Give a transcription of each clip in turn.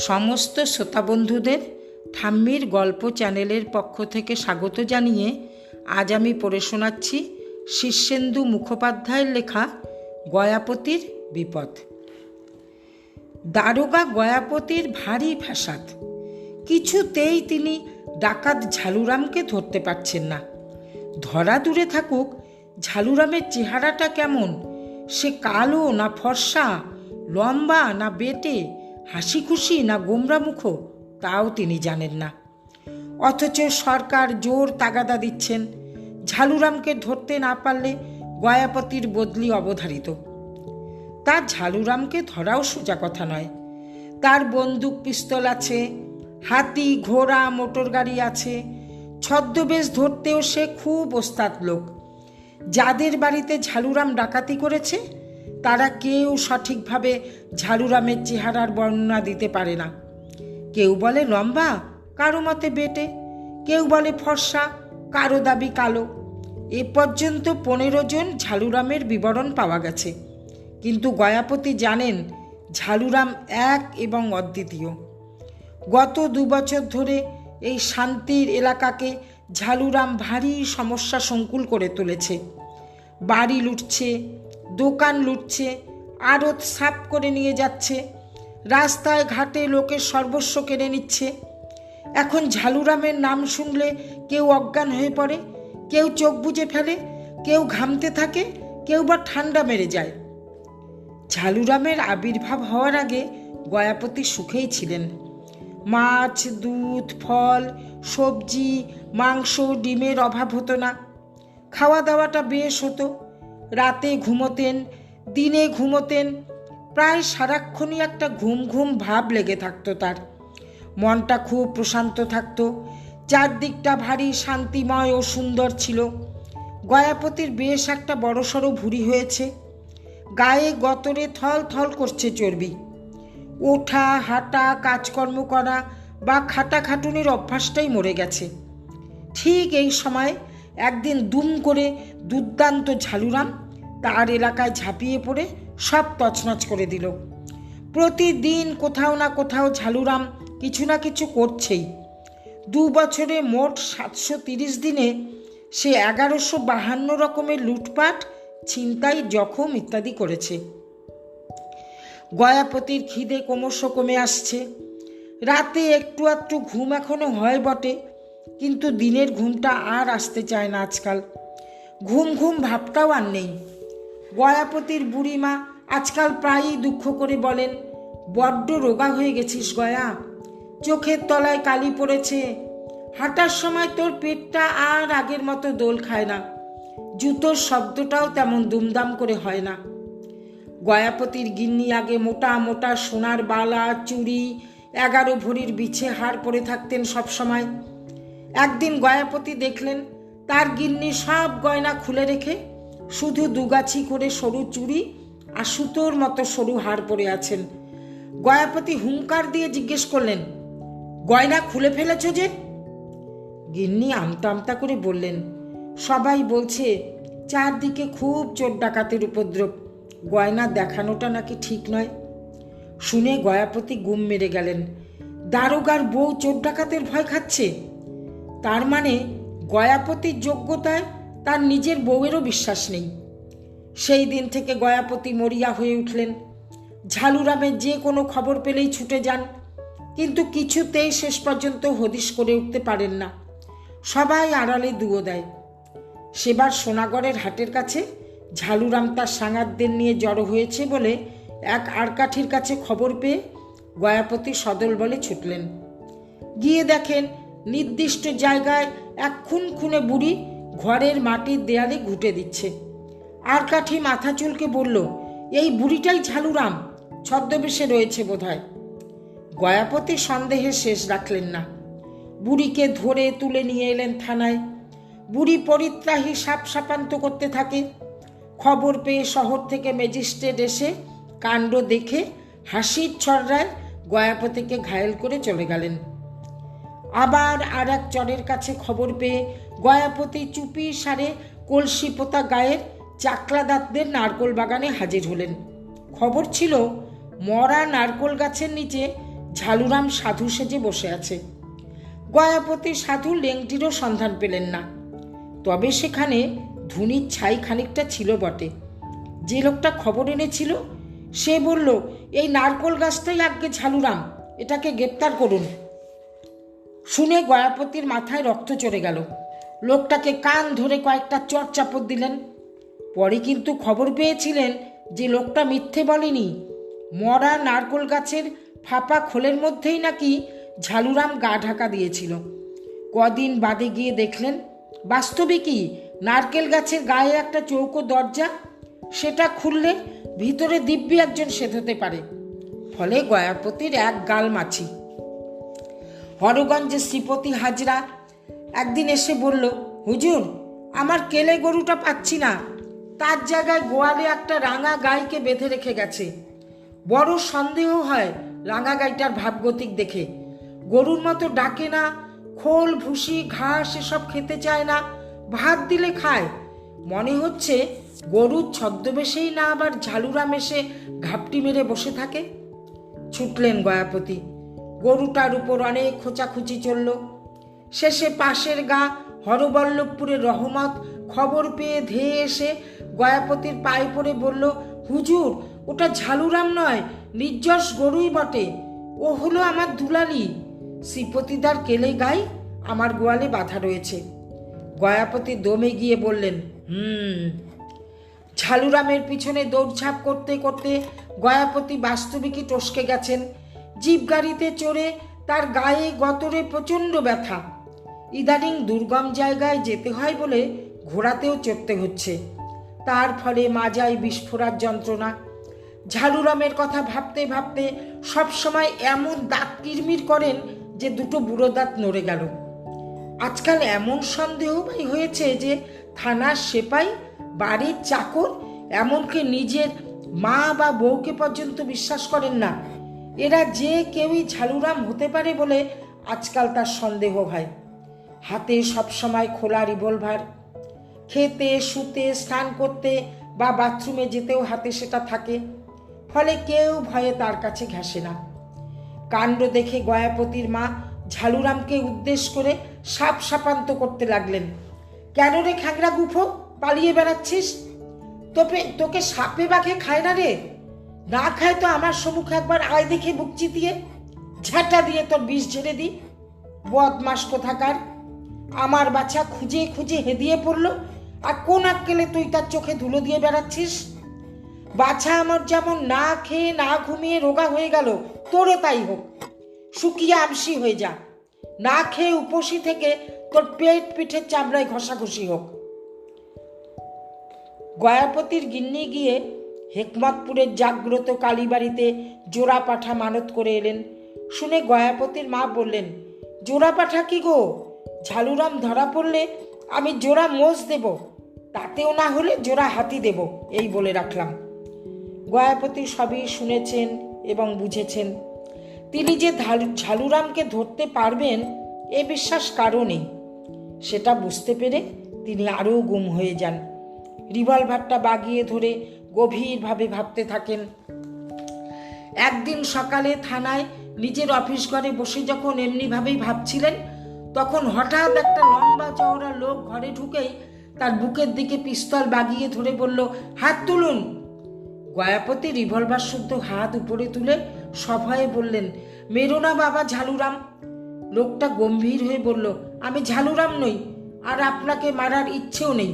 সমস্ত শ্রোতা বন্ধুদের ঠাম্মির গল্প চ্যানেলের পক্ষ থেকে স্বাগত জানিয়ে আজ আমি পড়ে শোনাচ্ছি শীর্ষেন্দু মুখোপাধ্যায়ের লেখা গয়াপতির বিপদ। দারোগা গয়াপতির ভারী ফ্যাসাদ। কিছুতেই তিনি ডাকাত ঝালুরামকে ধরতে পারছেন না। ধরা দূরে থাকুক, ঝালুরামের চেহারাটা কেমন? সে কালো না ফর্সা, লম্বা না বেটে হাসি খুশি না গোমরা মুখ তাও তিনি জানেন না। অথচ সরকার জোর তাগাদা দিচ্ছেন। ঝালুরামকে ধরতে না পারলে গয়াপতির বদলি অবধারিত। তার ঝালুরামকে ধরাও সোজা কথা নয়। তার বন্দুক পিস্তল আছে, হাতি, ঘোড়া, মোটর গাড়ি আছে। ছদ্মবেশ ধরতেও সে খুব ওস্তাদ লোক। যাদের বাড়িতে ঝালুরাম ডাকাতি করেছে তারা কেউ সঠিকভাবে ঝালুরামের চেহারার বর্ণনা দিতে পারে না। কেউ বলে লম্বা, কারও মতে বেটে, কেউ বলে ফর্সা, কারও দাবি কালো। এ পর্যন্ত পনেরো জন ঝালুরামের বিবরণ পাওয়া গেছে। কিন্তু গয়াপতি জানেন ঝালুরাম এক এবং অদ্বিতীয়। গত দু বছর ধরে এই শান্তির এলাকাকে ঝালুরাম ভারী সমস্যা সংকুল করে তুলেছে। বাড়ি লুটছে দোকান লুটছে, আড়ত সাপ করে নিয়ে যাচ্ছে, রাস্তায় ঘাটে লোকের সর্বস্ব কেড়ে নিচ্ছে। এখন ঝালুরামের নাম শুনলে কেউ অজ্ঞান হয়ে পড়ে, কেউ চোখ বুজে ফেলে, কেউ ঘামতে থাকে, কেউ বা ঠান্ডা মেরে যায়। ঝালুরামের আবির্ভাব হওয়ার আগে গয়াপতি সুখেই ছিলেন। মাছ, দুধ, ফল, সবজি, মাংস, ডিমের অভাব হতো না। খাওয়া দাওয়াটা বেশ হতো। রাতে ঘুমোতেন, দিনে ঘুমোতেন, প্রায় সারাক্ষণই একটা ঘুম ঘুম ভাব লেগে থাকতো তার। মনটা খুব প্রশান্ত থাকতো, চারদিকটা ভারী, শান্তিময় ও সুন্দর ছিল। গয়াপতির বেশ একটা বড়সড় ভুঁড়ি হয়েছে। গায়ে গতরে থল থল করছে চর্বি। ওঠা, হাঁটা, কাজকর্ম করা বা খাটাখাটুনির অভ্যাসটাই মরে গেছে। ঠিক এই সময় একদিন দুম করে দুর্দান্ত ঝালুরাম তার এলাকায় ঝাঁপিয়ে পড়ে, সব তছনছ করে দিল। প্রতিদিন কোথাও না কোথাও ঝালুরাম কিছু না কিছু করছেই। দু বছরে মোট সাতশো তিরিশ দিনে সে এগারোশো বাহান্ন রকমের লুটপাট, ছিনতাই, জখম ইত্যাদি করেছে। গয়াপতির খিদে ক্রমশ কমে আসছে। রাতে একটু একটু ঘুম এখনও হয় বটে কিন্তু দিনের ঘুমটা আর আসতে চায় না আজকাল। ঘুম ঘুম ভাবটাও আর নেই। গয়াপতির বুড়িমা আজকাল প্রায়ই দুঃখ করে বলেন, বড্ড রোগা হয়ে গেছিস গয়া। চোখের তলায় কালি পড়েছে। হাঁটার সময় তোর পেটটা আর আগের মতো দোল খায় না। জুতোর শব্দটাও তেমন দুমদাম করে হয় না। গয়াপতির গিন্নি আগে মোটা মোটা সোনার বালা, চুড়ি, এগারো ভরির বিছে হার পরে থাকতেন সব সময় একদিন গয়াপতি দেখলেন, তার গিন্নি সব গয়না খুলে রেখে শুধু দুগাছি করে সরু চুড়ি আর সুতোর মতো সরু হার পরে আছেন। গয়াপতি হুঙ্কার দিয়ে জিজ্ঞেস করলেন, গয়না খুলে ফেলেছ যে? গিন্নি আমতা আমতা করে বললেন, সবাই বলছে চারদিকে খুব চোর ডাকাতের উপদ্রব, গয়না দেখানোটা নাকি ঠিক নয়? শুনে গয়াপতি গুম মেরে গেলেন, দারোগার বউ চোর ডাকাতের ভয় খাচ্ছে? তার মানে গয়াপতির যোগ্যতায় তার নিজের বউয়েরও বিশ্বাস নেই। সেই দিন থেকে গয়াপতি মরিয়া হয়ে উঠলেন। ঝালুরামের যে কোনো খবর পেলেই ছুটে যান, কিন্তু কিছুতেই শেষ পর্যন্ত হদিশ করে উঠতে পারেন না। সবাই আড়ালে দুয়ো দেয়। সেবার সোনাগড়ের হাটের কাছে ঝালুরাম তার সাঙাতদের নিয়ে জড়ো হয়েছে বলে এক আরকাঠির কাছে খবর পেয়ে গয়াপতি সদল বলে ছুটলেন। গিয়ে দেখেন নির্দিষ্ট জায়গায় এক খুন খুনে বুড়ি ঘরের মাটির দেয়ালে ঘুটে দিচ্ছে। আর কাঠি মাথা চুলকে বলল, এই বুড়িটাই ঝালুরাম, ছদ্মবেশে রয়েছে বোধহয়। গয়াপতি সন্দেহে শেষ রাখলেন না। বুড়িকে ধরে তুলে নিয়ে এলেন থানায়। বুড়ি পরিত্রাহী সাপ সাপান্ত করতে থাকে। খবর পেয়ে শহর থেকে ম্যাজিস্ট্রেট এসে কাণ্ড দেখে হাসির ছড়রায় গয়াপতিকে ঘায়েল করে চলে গেলেন। আবার আর এক চরের কাছে খবর পেয়ে গয়াপতি চুপি সারে কলসি পোতা গায়ের চাকলাদাতদের নারকোল বাগানে হাজির হলেন। খবর ছিল, মরা নারকোল গাছের নিচে ঝালুরাম সাধু সেজে বসে আছে। গয়াপতি সাধু লেংটিরও সন্ধান পেলেন না। তবে সেখানে ধুনির ছাই খানিকটা ছিল বটে। যে লোকটা খবর এনেছিল, সে বলল, এই নারকোল গাছটাই আগে ঝালুরাম, এটাকে গ্রেপ্তার করুন। শুনে গয়াপতির মাথায় রক্ত চড়ে গেল। লোকটাকে কান ধরে কয়েকটা চট চাপড় দিলেন। পরে কিন্তু খবর পেয়েছিলেন যে লোকটা মিথ্যে বলেনি। মরা নারকোল গাছের ফাঁপা খোলের মধ্যেই নাকি ঝালুরাম গা ঢাকা দিয়েছিল। কদিন বাদে গিয়ে দেখলেন, বাস্তবে কি নারকেল গাছের গায়ে একটা চৌকো দরজা? সেটা খুললে ভিতরে দিব্যি একজন সেধতে পারে। ফলে গয়াপতির এক গাল মাছি। হরগঞ্জের শ্রীপতি হাজরা একদিন এসে বলল, হুজুর, আমার কেলে গরুটা পাচ্ছি না। তার জায়গায় গোয়ালে একটা রাঙা গাইকে বেঁধে রেখে গেছে। বড় সন্দেহ হয় রাঙা গাইটার ভাবগতিক দেখে। গরুর মতো ডাকে না, খোল, ভুসি, ঘাস এসব খেতে চায় না, ভাত দিলে খায়। মনে হচ্ছে গরুর ছদ্মবেশেই না আবার ঝালুরা মেশে ঘাপটি মেরে বসে থাকে। ছুটলেন গয়াপতি। গরুটার উপর অনেক খোঁচাখুচি চলল। শেষে পাশের গা হরবল্লভপুরের রহমত খবর পেয়ে ধেয়ে এসে গয়াপতির পায়ে পড়ে বলল, হুজুর, ওটা ঝালুরাম নয় নির্যশ গরুই বটে। ও হলো আমার দুলালি। শ্রীপতিদার কেলে গাই, আমার গোয়ালে বাধা রয়েছে। গয়াপতি দমে গিয়ে বললেন, হুম। ঝালুরামের পিছনে দৌড়ঝাঁপ করতে করতে গয়াপতি বাস্তবিকই টসকে গেছেন। জিপ গাড়িতে চড়ে তার গায়ে গতরে প্রচণ্ড ব্যথা। ইদানিং দুর্গম জায়গায় যেতে হয় বলে ঘোড়াতেও চড়তে হচ্ছে। তার ফলে মাজায় বিস্ফোরার যন্ত্রণা। ঝালুরামের কথা ভাবতে ভাবতে সবসময় এমন দাঁত কিরমির করেন যে দুটো বুড়ো দাঁত নড়ে গেল। আজকাল এমন সন্দেহবাই হয়েছে যে থানার সেপাই, বাড়ির চাকর এমনকি নিজের মা বা বউকে পর্যন্ত বিশ্বাস করেন না। এরা যে কেউই ঝালুরাম হতে পারে বলে আজকাল তার সন্দেহ হয় হাতে সবসময় খোলা রিভলভার। খেতে, শুতে, স্নান করতে বা বাথরুমে যেতেও হাতে সেটা থাকে। ফলে কেউ ভয়ে তার কাছে ঘেঁষে না। কাণ্ড দেখে গয়াপতির মা ঝালুরামকে উদ্দেশ করে সাপ সাপান্ত করতে লাগলেন। কেন রে খ্যাংরা গুফো, পালিয়ে বেড়াচ্ছিস? তোকে তোকে সাপে বাঘে খায় না রে? না খায় তো আমার সম্মুখে একবার আয় দেখে বুক চিতিয়ে, ঝাঁটা দিয়ে তোর বিষ ঝেড়ে দি বদমাস কোথাকার? আমার বাচ্চা খুঁজে খুঁজে হেদিয়ে পড়ল, আর কোন আক্কেলে তুই তার চোখে ধুলো দিয়ে বেড়াচ্ছিস? বাছা আমার যেমন না খেয়ে না ঘুমিয়ে রোগা হয়ে গেল, তোরও তাই হোক। শুকিয়ে আমসি হয়ে যা। না খেয়ে উপসী থেকে তোর পেট পিঠের চামড়ায় ঘষাঘষি হোক। গয়াপতির গিন্নি গিয়ে হেকমতপুরের জাগ্রত কালীবাড়িতে জোড়া পাঠা মানত করে এলেন। শুনে গয়াপতির মা বললেন জোড়া পাঠা কি গো? ঝালুরাম ধরা পড়লে আমি জোড়া মোষ দেব, তাতেও না হলে জোড়া হাতি দেব, এই বলে রাখলাম। গয়াপতি সবই শুনেছেন এবং বুঝেছেন। তিনি যে ঝালুরামকে ধরতে পারবেন, এ বিশ্বাস নেই সেটা বুঝতে পেরে তিনি আরও গুম হয়ে যান। রিভলভারটা বাগিয়ে ধরে গভীরভাবে ভাবতে থাকেন। একদিন সকালে থানায় নিজের অফিস ঘরে বসে যখন এমনিভাবেই ভাবছিলেন, তখন হঠাৎ একটা লম্বা চওড়া লোক ঘরে ঢুকেই তার বুকের দিকে পিস্তল বাগিয়ে ধরে বলল, হাত তুলুন। গয়াপতি রিভলভার শুদ্ধ হাত উপরে তুলে সভয়ে বললেন, মেরো না বাবা ঝালুরাম। লোকটা গম্ভীর হয়ে বলল, আমি ঝালুরাম নই, আর আপনাকে মারার ইচ্ছেও নেই।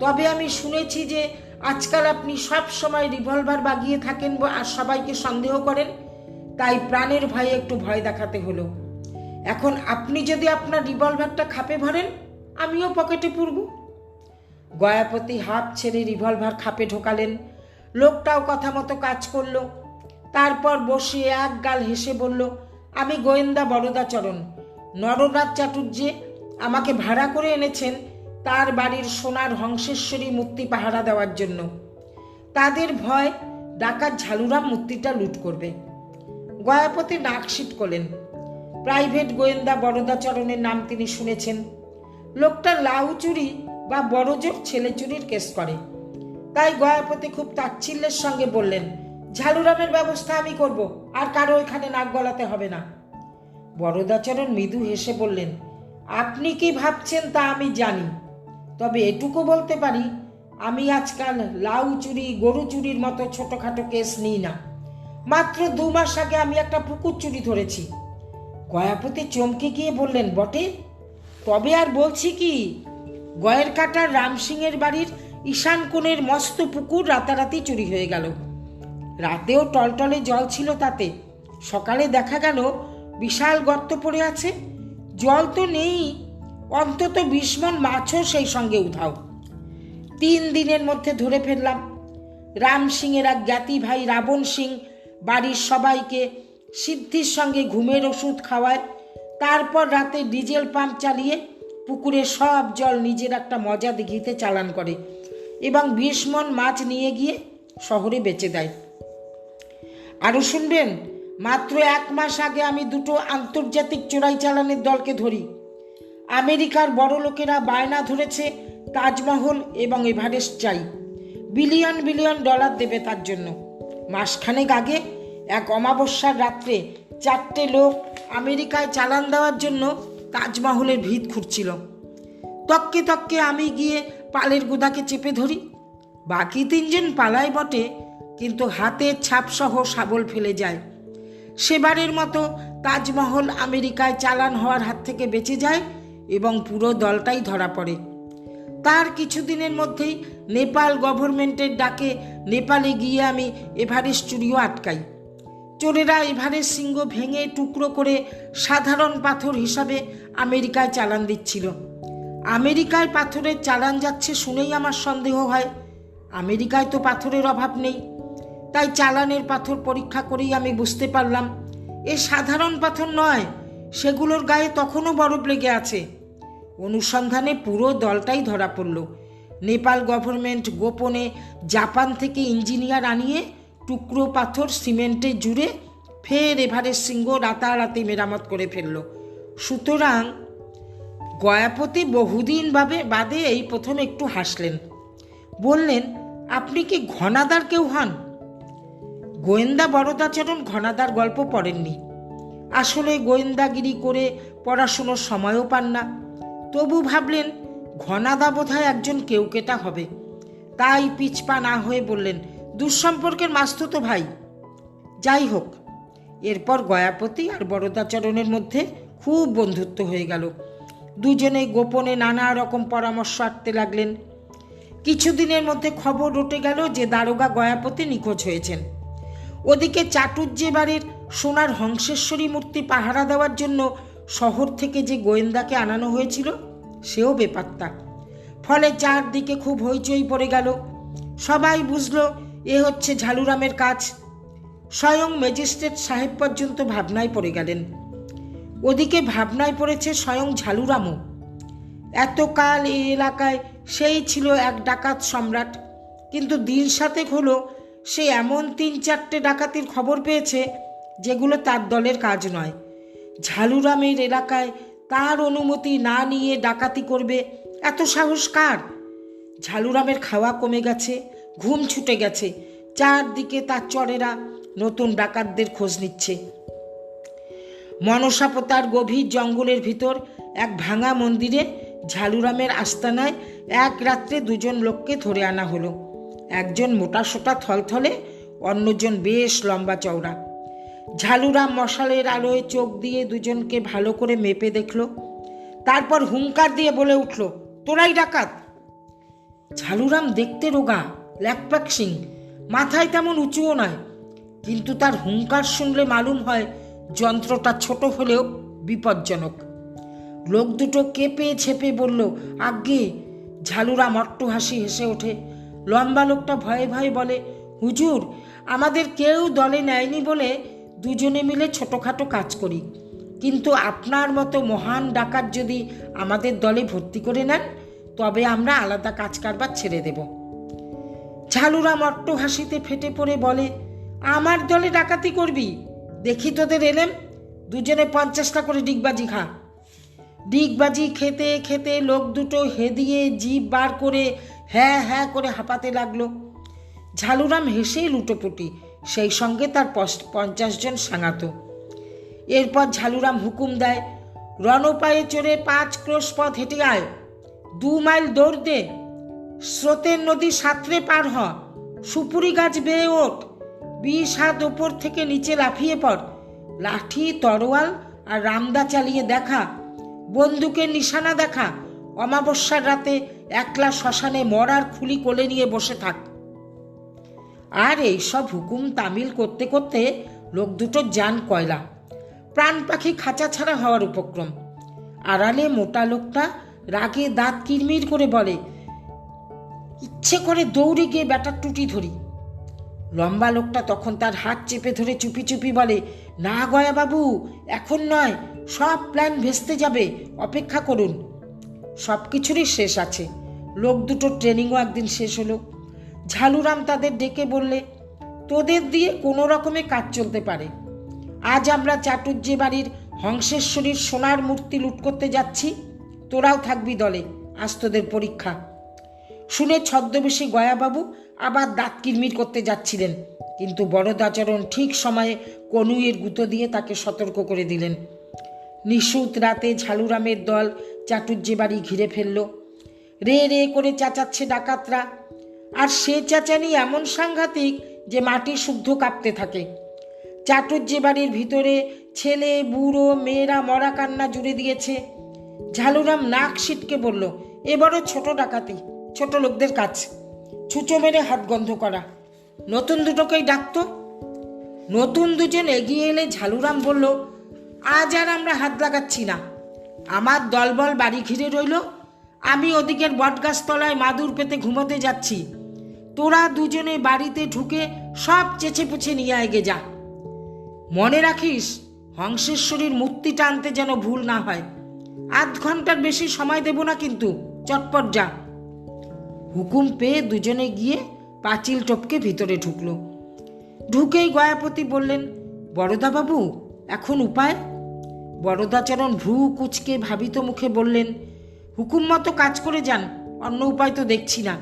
তবে আমি শুনেছি যে আজকাল আপনি সব সময় রিভলভার বাগিয়ে থাকেন আর সবাইকে সন্দেহ করেন, তাই প্রাণের ভয়ে একটু ভয় দেখাতে হলো। এখন আপনি যদি আপনার রিভলভারটা খাপে ভরেন, আমিও পকেটে পুরব। গয়াপতি হাত ছেড়ে রিভলভার খাপে ঢোকালেন। লোকটাও কথা মতো কাজ করল। তারপর বসে এক গাল হেসে বলল, আমি গোয়েন্দা বরদাচরণ। নরনাথ চাটুর্যে আমাকে ভাড়া করে এনেছেন তার বাড়ির সোনার হংসেশ্বরী মূর্তি পাহারা দেওয়ার জন্য। তাদের ভয় ডাকাত ঝালুরাম মূর্তিটা লুট করবে। গয়াপতি নাকশিট করলেন প্রাইভেট গোয়েন্দা বরদাচরণের নাম তিনি শুনেছেন। লোকটা লাউ চুরি বা বড়জোর ছেলে চুরির কেস করে। তাই গয়াপতি খুব তাচ্ছিল্যের সঙ্গে বললেন, ঝালুরামের ব্যবস্থা আমি করব, আর কারও এখানে নাক গলাতে হবে না। বরদাচরণ মৃদু হেসে বললেন, আপনি কি ভাবছেন তা আমি জানি। তবে এটুকু বলতে পারি, আমি আজকাল লাউ চুরি, গরু চুরির মতো ছোটোখাটো কেস নিই না। মাত্র দু মাস আগে আমি একটা পুকুর চুরি ধরেছি। গয়াপতি চমকে গিয়ে বললেন, বটে, তবে আর বলছি কি, গয়ের কাটার রামসিংয়ের বাড়ির ঈশান কোণের মস্ত পুকুর রাতারাতি চুরি হয়ে গেল। রাতেও টলটলে জল ছিল তাতে। সকালে দেখা গেল, বিশাল গর্ত পড়ে আছে। জল তো নেই অন্তত বিশ মন মাছও সেই সঙ্গে উধাও। তিন দিনের মধ্যে ধরে ফেললাম। রাম সিংয়ের এক জ্ঞাতি ভাই রাবণ সিং বাড়ির সবাইকে সিদ্ধির সঙ্গে ঘুমের ওষুধ খাওয়ায়, তারপর রাতে ডিজেল পাম্প চালিয়ে পুকুরে সব জল নিজের একটা মজা দিঘিতে চালান করে এবং বিশ মন মাছ নিয়ে গিয়ে শহরে বেচে দেয়। আরও শুনবেন, মাত্র এক মাস আগে আমি দুটো আন্তর্জাতিক চোরাই চালানের দলকে ধরি। আমেরিকার বড় লোকেরা বায়না ধরেছে তাজমহল এবং এভারেস্ট চাই বিলিয়ন বিলিয়ন ডলার দেবে তার জন্য। মাসখানেক আগে এক অমাবস্যার রাত্রে চারটে লোক আমেরিকায় চালান দেওয়ার জন্য তাজমহলের ভিত খুঁড়ছিল। তককে তককে আমি গিয়ে পালের গুদাকে চেপে ধরি। বাকি তিনজন পালায় বটে, কিন্তু হাতের ছাপসহ শাবল ফেলে যায়। সেবারের মতো তাজমহল আমেরিকায় চালান হওয়ার হাত থেকে বেঁচে যায় এবং পুরো দলটাই ধরা পড়ে। তার কিছুদিনের মধ্যেই নেপাল গভর্নমেন্টের ডাকে নেপালে গিয়ে আমি এভারেস্ট চুরিও আটকাই। চোরেরা এভারেস্ট সিংহ ভেঙে টুকরো করে সাধারণ পাথর হিসাবে আমেরিকায় চালান দিচ্ছিল। আমেরিকায় পাথরের চালান যাচ্ছে শুনেই আমার সন্দেহ হয়, আমেরিকায় তো পাথরের অভাব নেই। তাই চালানের পাথর পরীক্ষা করেই আমি বুঝতে পারলাম, এ সাধারণ পাথর নয় সেগুলোর গায়ে তখনও বরফ লেগে আছে। অনুসন্ধানে পুরো দলটাই ধরা পড়ল। নেপাল গভর্নমেন্ট গোপনে জাপান থেকে ইঞ্জিনিয়ার আনিয়ে টুকরো পাথর সিমেন্টে জুড়ে ফের এভারেস্ট সিংহ রাতারাতি মেরামত করে ফেলল। সুতরাং গয়াপতি বহুদিন ভাবে বাদে এই প্রথম একটু হাসলেন। বললেন, আপনি কি ঘনাদার কেউ হন? গোয়েন্দা বরদাচরণ ঘনাদার গল্প পড়েননি। আসলে গোয়েন্দাগিরি করে পড়াশুনোর সময়ও পান না। তবু ভাবলেন, ঘনাদা বোধহয় একজন কেউকেটা হবে। তাই পিছপা না হয়ে বললেন, দুঃসম্পর্কের মাস্তুতো ভাই। যাই হোক, এরপর গয়াপতি আর বরদাচরণের মধ্যে খুব বন্ধুত্ব হয়ে গেল। দুজনে গোপনে নানা রকম পরামর্শ আটতে লাগলেন। কিছুদিনের মধ্যে খবর উঠে গেল যে দারোগা গয়াপতি নিখোঁজ হয়েছেন। ওদিকে চাটুর্যে বাড়ির সোনার হংসেশ্বরী মূর্তি পাহারা দেওয়ার জন্য শহর থেকে যে গোয়েন্দাকে আনানো হয়েছিল, সেও বেপাত্তা। ফলে চারদিকে খুব হইচই পড়ে গেল। সবাই বুঝলো, এ হচ্ছে ঝালুরামের কাজ। স্বয়ং ম্যাজিস্ট্রেট সাহেব পর্যন্ত ভাবনায় পড়ে গেলেন। ওদিকে ভাবনায় পড়েছে স্বয়ং ঝালুরামও। এতকাল এই এলাকায় সেই ছিল এক ডাকাত সম্রাট। কিন্তু দিন সাতেক হলো, সে এমন তিন চারটে ডাকাতির খবর পেয়েছে যেগুলো তার দলের কাজ নয়। ঝালুরামের এলাকায় তার অনুমতি না নিয়ে ডাকাতি করবে এত সাহস কার? ঝালুরামের খাওয়া কমে গেছে, ঘুম ছুটে গেছে। চারদিকে তার চরেরা নতুন ডাকাতদের খোঁজ নিচ্ছে। মনসাপতার গভীর জঙ্গলের ভিতর এক ভাঙা মন্দিরে ঝালুরামের আস্তানায় এক রাত্রে দুজন লোককে ধরে আনা হলো। একজন মোটা সোটা থলথলে, অন্যজন বেশ লম্বা চওড়া। ঝালুরাম মশালের আলোয় চোখ দিয়ে দুজনকে ভালো করে মেপে দেখল। তারপর হুঙ্কার দিয়ে বলে উঠল, তোরাই ডাকাত। ঝালুরাম দেখতে রোগা, ল্যাকপ্যাক সিং। মাথায় তেমন উঁচুও নয়। কিন্তু তার হুঙ্কার শুনলে মালুম হয়, যন্ত্রটা ছোট হলেও বিপজ্জনক। লোক দুটো কেঁপে ছেপে বলল, আজ্ঞে। ঝালুরাম অট্ট হাসি হেসে ওঠে। লম্বা লোকটা ভয়ে ভয়ে বলে, হুজুর, আমাদের কেউ দলে নেয়নি বলে দুজনে মিলে ছোটোখাটো কাজ করি। কিন্তু আপনার মতো মহান ডাকাত যদি আমাদের দলে ভর্তি করে নেন, তবে আমরা আলাদা কাজ কারবার ছেড়ে দেব। ঝালুরাম অট্ট হাসিতে ফেটে পড়ে বলে, আমার দলে ডাকাতি করবি? দেখি তোদের এলেম। দুজনে পঞ্চাশটা করে ডিগবাজি খা। ডিগবাজি খেতে খেতে লোক দুটো হেদিয়ে জিভ বার করে হ্যাঁ হ্যাঁ করে হাঁপাতে লাগল। ঝালুরাম হেসেই লুটোপুটি সেই সঙ্গে তার পঞ্চাশ জন সাঙাত। এরপর ঝালুরাম হুকুম দেয়, রণপায়ে চড়ে পাঁচ ক্রোশ পথ হেঁটে আয়, দু মাইল দৌড় দে, স্রোতের নদী সাঁতরে পার হ, সুপুরি গাছ বেয়ে ওঠ, বিষ হাত ওপর থেকে নিচে লাফিয়ে পড়, লাঠি, তরোয়াল আর রামদা চালিয়ে দেখা বন্দুকের নিশানা দেখা, অমাবস্যার রাতে একলা শ্মশানে মরার খুলি কোলে নিয়ে বসে থাক। আর এই সব হুকুম তামিল করতে করতে লোক দুটো যান কয়লা। প্রাণ পাখি খাঁচা ছাড়া হওয়ার উপক্রম। আড়ালে মোটা লোকটা রাগে দাঁত কিরমির করে বলে, ইচ্ছে করে দৌড়ে গিয়ে ব্যাটার টুটি ধরি। লম্বা লোকটা তখন তার হাত চেপে ধরে চুপি চুপি বলে, না গয়া বাবু, এখন নয়, সব প্ল্যান ভেস্তে যাবে, অপেক্ষা করুন। সব কিছুরই শেষ আছে। লোক দুটো ট্রেনিংও একদিন শেষ হলো। ঝালুরাম তাদের ডেকে বললে, তোদের দিয়ে কোনো রকমে কাজ চলতে পারে। আজ আমরা চাটুর্যে বাড়ির হংসেশ্বরীর সোনার মূর্তি লুট করতে যাচ্ছি। তোরাও থাকবি দলে, আজ তোদের পরীক্ষা। শুনে ছদ্মবেশী গয়াবাবু আবার দাঁত কিরমির করতে যাচ্ছিলেন। কিন্তু বড়দাচরণ ঠিক সময়ে কনুইয়ের গুঁতো দিয়ে তাকে সতর্ক করে দিলেন। নিশুত রাতে ঝালুরামের দল চাটুর্যে বাড়ি ঘিরে ফেলল। রে রে, করে চেঁচাচ্ছে ডাকাতরা। আর সে চেঁচানি এমন সাংঘাতিক যে মাটি শুদ্ধ কাঁপতে থাকে। চাটুর্যে বাড়ির ভিতরে ছেলে, বুড়ো, মেয়েরা মরা কান্না জুড়ে দিয়েছে। ঝালুরাম নাক সিটকে বলল এবারও ছোট ডাকাতি, ছোট লোকদের কাজ। ছুঁচো মেরে হাত গন্ধ করা। নতুন দুটোকেই ডাকতো নতুন দুজন এগিয়ে এলে ঝালুরাম বলল, আজ আর আমরা হাত লাগাচ্ছি না। আমার দলবল বাড়ি ঘিরে রইল আমি ওদিকের বটগাছতলায় মাদুর পেতে ঘুমোতে যাচ্ছি। তোরা দুজনে বাড়িতে ঢুকে সব চেঁচে পুছে নিয়ে এগে যা। মনে রাখিস, হংসেশ্বরীর মূর্তিটা আনতে যেন ভুল না হয়। আধ ঘণ্টার বেশি সময় দেব না কিন্তু, চটপট যা। হুকুম পেয়ে দুজনে গিয়ে পাঁচিল টপকে ভিতরে ঢুকল। ঢুকেই গয়াপতি বললেন, বড়দাবাবু, এখন উপায়? বড়দাচরণ ভ্রু কুচকে ভাবিত মুখে বললেন হুকুম মতো কাজ করে যান, অন্য উপায় তো দেখছি না।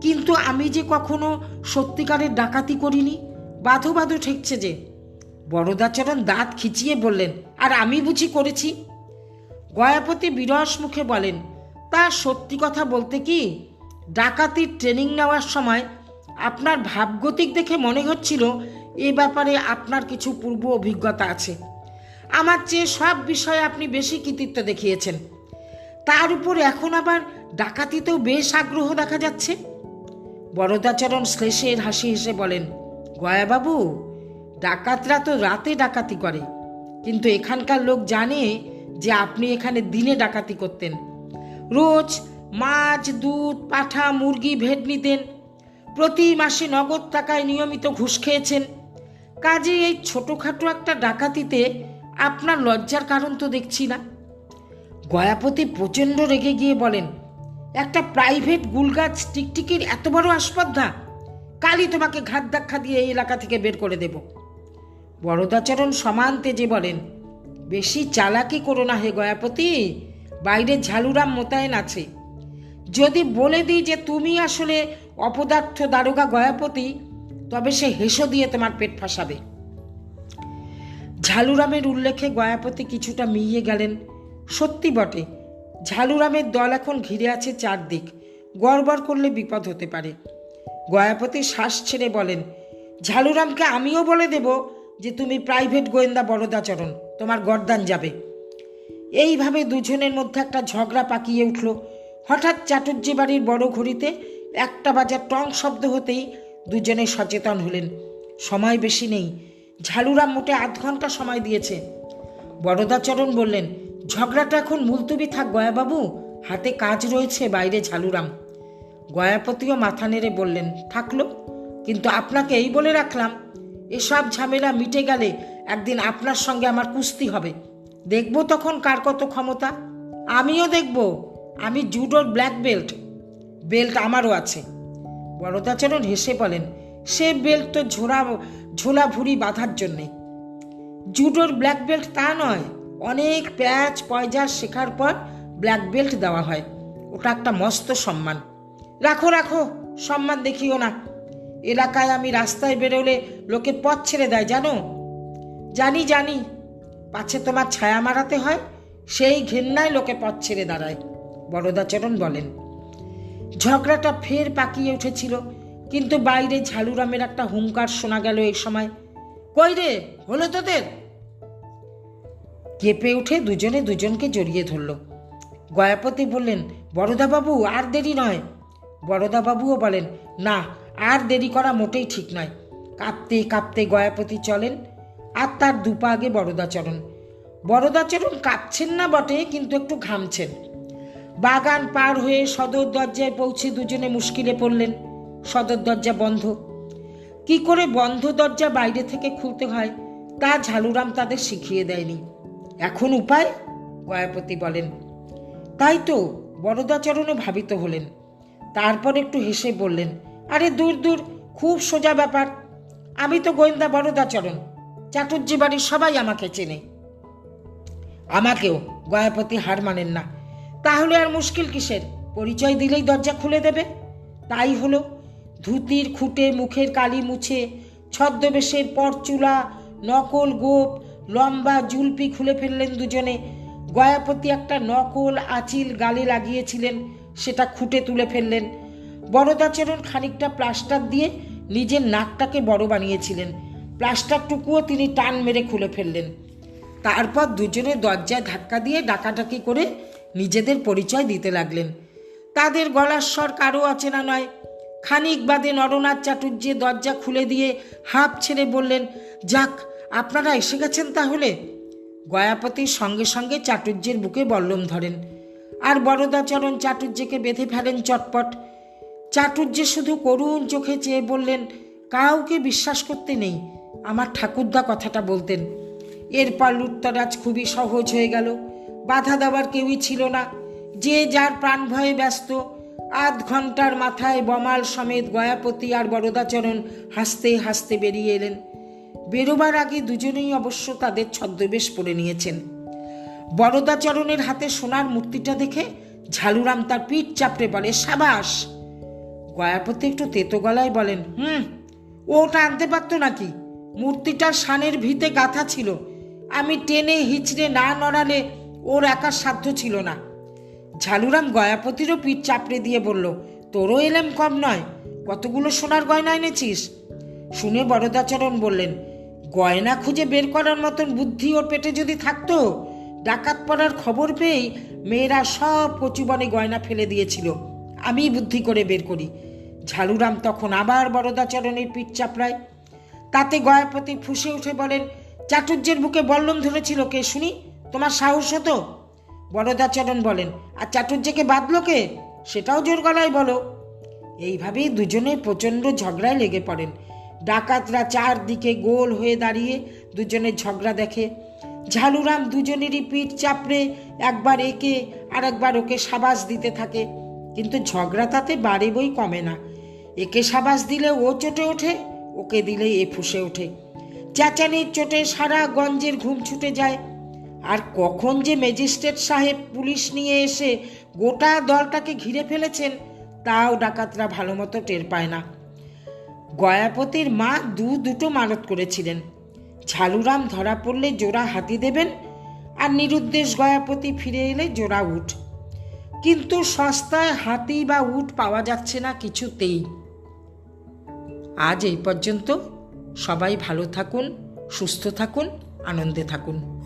কিন্তু আমি যে কখনো সত্যিকারের ডাকাতি করিনি, বাধো বাধো ঠেকছে যে। বড়দাচরণ দাঁত খিচিয়ে বললেন, আর আমি বুঝি করেছি? গয়াপতি বিরস মুখে বলেন, তা সত্যি কথা বলতে কি, ডাকাতির ট্রেনিং নেওয়ার সময় আপনার ভাবগতিক দেখে মনে হচ্ছিল, এ ব্যাপারে আপনার কিছু পূর্ব অভিজ্ঞতা আছে। আমার চেয়ে সব বিষয়ে আপনি বেশি কৃতিত্ব দেখিয়েছেন। তার উপর এখন আবার ডাকাতিতেও বেশ আগ্রহ দেখা যাচ্ছে। বরদাচরণ শ্লেষের হাসি হেসে বলেন, গয়াবাবু, ডাকাতরা তো রাতে ডাকাতি করে। কিন্তু এখানকার লোক জানে যে আপনি এখানে দিনে ডাকাতি করতেন। রোজ মাছ, দুধ, পাঠা, মুরগি, ভেট নিতেন। প্রতি মাসে নগদ টাকায় নিয়মিত ঘুষ খেয়েছেন। কাজে এই ছোটোখাটো একটা ডাকাতিতে আপনার লজ্জার কারণ তো দেখছি না। গয়াপতি প্রচণ্ড রেগে গিয়ে বলেন, একটা প্রাইভেট গুলগাছ টিকটিকির এত বড় আসপদ্ধা কালই তোমাকে ঘাত ধাক্কা দিয়ে এই এলাকা থেকে বের করে দেব। বড়দাচরণ সমান তেজে বলেন, বেশি চালাকি করো না হে গয়াপতি, বাইরে ঝালুরাম মোতায়েন আছে। যদি বলে দিই যে তুমি আসলে অপদার্থ দারোগা গয়াপতি, তবে সে হেসো দিয়ে তোমার পেট ফাঁসাবে। ঝালুরামের উল্লেখে গয়াপতি কিছুটা মিইয়ে গেলেন। সত্যি বটে। ঝালুরামের দল এখন ঘিরে আছে চারদিক। গড়বড় করলে বিপদ হতে পারে। গয়াপতি শ্বাস ছেড়ে বলেন, ঝালুরামকে আমিও বলে দেব যে তুমি প্রাইভেট গোয়েন্দা বড়দাচরণ তোমার গরদান যাবে। এইভাবে দুজনের মধ্যে একটা ঝগড়া পাকিয়ে উঠল। হঠাৎ চাটুর্যে বাড়ির বড় ঘড়িতে একটা বাজার টং শব্দ হতেই দুজনে সচেতন হলেন। সময় বেশি নেই। ঝালুরাম মোটে আধ ঘণ্টা সময় দিয়েছে। বড়দাচরণ বললেন ঝগড়াটা এখন মুলতুবি থাক গয়াবাবু। হাতে কাজ রয়েছে বাইরে ঝালুরাম। গয়াপতিও মাথা নেড়ে বললেন, থাকল। কিন্তু আপনাকে এই বলে রাখলাম, এসব ঝামেলা মিটে গেলে একদিন আপনার সঙ্গে আমার কুস্তি হবে। দেখব তখন কার কত ক্ষমতা। আমিও দেখব। আমি জুডোর ব্ল্যাক বেল্ট। বেল্ট আমারও আছে। বরদাচরণ হেসে বলেন, সে বেল্ট তো ঝোলা ঝোলা ভুড়ি বাঁধার জন্যে। জুডোর ব্ল্যাক বেল্ট তা নয়। অনেক প্যাচ পয়জা শেখার পর ব্ল্যাক বেল্ট দেওয়া হয়। ওটা একটা মস্ত সম্মান। রাখো রাখো, সম্মান দেখিও না। এলাকায় আমি রাস্তায় বেরোলে লোকে পথ ছেড়ে দেয়, জানো? জানি জানি, পাছে তোমার ছায়া মারাতে হয়, সেই ঘেন্নায় লোকে পথ ছেড়ে দাঁড়ায় বরদাচরণ বলেন। ঝগড়াটা ফের পাকিয়ে উঠেছিল, কিন্তু বাইরে ঝাড়ুরামের একটা হুঙ্কার শোনা গেল এই সময়। কই রে, হলো তোদের? কেঁপে উঠে দুজনে দুজনকে জড়িয়ে ধরল। গয়াপতি বললেন, বড়দাবাবু, আর দেরি নয়। বড়দাবাবুও বলেন, না, আর দেরি করা মোটেই ঠিক নয়। কাঁপতে কাঁপতে গয়াপতি চলেন, আর তার দুপা আগে বড়দাচরণ। বড়দাচরণ কাঁপছেন না বটে, কিন্তু একটু ঘামছেন। বাগান পার হয়ে সদর দরজায় পৌঁছে দুজনে মুশকিলে পড়লেন। সদর দরজা বন্ধ। কি করে বন্ধ দরজা বাইরে থেকে খুলতে হয়, তা ঝালুরাম তাদের শিখিয়ে দেয়নি। এখন উপায়? গয়াপতি বলেন, তাই তো বড়দাচরণও ভাবিত হলেন। তারপর একটু হেসে বললেন, আরে দূর দূর, খুব সোজা ব্যাপার। আমি তো গোয়েন্দা বড়দাচরণ চাটুর্যি বাড়ির সবাই আমাকে চেনে। আমাকেও গয়াপতি হার মানেন না। তাহলে আর মুশকিল কিসের? পরিচয় দিলেই দরজা খুলে দেবে। তাই হলো ধুতির খুঁটে মুখের কালি মুছে, ছদ্মবেশের পরচুলা, নকল গোপ লম্বা জুলপি খুলে ফেললেন দুজনে। গয়াপতি একটা নকল আচিল গালে লাগিয়েছিলেন, সেটা খুঁটে তুলে ফেললেন। বড়দাচরণ খানিকটা প্লাস্টার দিয়ে নিজের নাকটাকে বড় বানিয়েছিলেন। প্লাস্টারটুকুও তিনি টান মেরে খুলে ফেললেন। তারপর দুজনে দরজায় ধাক্কা দিয়ে ডাকাডাকি করে নিজেদের পরিচয় দিতে লাগলেন। তাদের গলার স্বর কারও অচেনা নয়। খানিক বাদে নরনাথ চাটুর্যে দরজা খুলে দিয়ে হাঁপ ছেড়ে বললেন, যাক আপনারা এসে গেছেন তাহলে? গয়াপতির সঙ্গে সঙ্গে চাটুর্যের বুকে বল্লম ধরেন। আর বরদাচরণ চাটুর্যকে বেঁধে ফেলেন চটপট। চাটুর্যে শুধু করুণ চোখে চেয়ে বললেন, কাউকে বিশ্বাস করতে নেই। আমার ঠাকুরদা কথাটা বলতেন। এরপর লুটতরাজ খুবই সহজ হয়ে গেল। বাধা দেওয়ার কেউই ছিল না। যে যার প্রাণ ভয়ে ব্যস্ত। আধ ঘণ্টার মাথায় বমাল সমেত গয়াপতি আর বরদাচরণ হাসতে হাসতে বেরিয়ে এলেন। বেরোবার আগে দুজনেই অবশ্য তাদের ছদ্মবেশ পরে নিয়েছেন। বরদাচরণের হাতে সোনার মূর্তিটা দেখে ঝালুরাম তার পিঠ চাপড়ে বলে, সাবাস! গয়াপতি একটু তেতো গলায় বলেন, হুম, ওটা আনতে পারতো নাকি? মূর্তিটা শানের ভিতে গাথা ছিল। আমি টেনে হিচড়ে না নড়ালে ওর একার সাধ্য ছিল না। ঝালুরাম গয়াপতিরও পিঠ চাপড়ে দিয়ে বলল, তোরও এলাম কম নয়। কতগুলো সোনার গয়না এনেছিস? শুনে বরদাচরণ বললেন গয়না খুঁজে বের করার মতন বুদ্ধি ওর পেটে যদি থাকতো, ডাকাত পড়ার খবর পেয়েই মেয়েরা সব কচুবনে গয়না ফেলে দিয়েছিল। আমি বুদ্ধি করে বের করি। ঝাড়ুরাম তখন আবার বরদাচরণের পিঠ চাপড়ায়। তাতে গয়াপতি ফুসে উঠে বলেন চাটুর্যের বুকে বল্লম ধরেছিল কে শুনি? তোমার সাহস হতো? বরদাচরণ বলেন, আর চাটুর্যকে বাঁধলো কে? সেটাও জোর গলায় বলো। এইভাবেই দুজনে প্রচণ্ড ঝগড়ায় লেগে পড়েন। ডাকাতরা চারদিকে গোল হয়ে দাঁড়িয়ে দুজনের ঝগড়া দেখে। ঝালুরাম দুজনেরই পিঠ চাপড়ে একবার একে আর একবার ওকে সাবাস দিতে থাকে। কিন্তু ঝগড়া তাতে বাড়ে বই কমে না। একে সাবাস দিলে ও চটে ওঠে, ওকে দিলে এ ফুসে ওঠে। চেঁচানির চোটে সারা গঞ্জের ঘুম ছুটে যায়। আর কখন যে ম্যাজিস্ট্রেট সাহেব পুলিশ নিয়ে এসে গোটা দলটাকে ঘিরে ফেলেছেন, তাও ডাকাতরা ভালো মতো টের পায় না। গয়াপতির মা দু দুটো মারত করেছিলেন। ঝালুরাম ধরা পড়লে জোড়া হাতি দেবেন আর নিরুদ্দেশ গয়াপতি ফিরে এলে জোড়া উঠ কিন্তু সস্তায় হাতি বা উট পাওয়া যাচ্ছে না কিছুতেই। আজ এই পর্যন্ত সবাই ভালো থাকুন, সুস্থ থাকুন, আনন্দে থাকুন।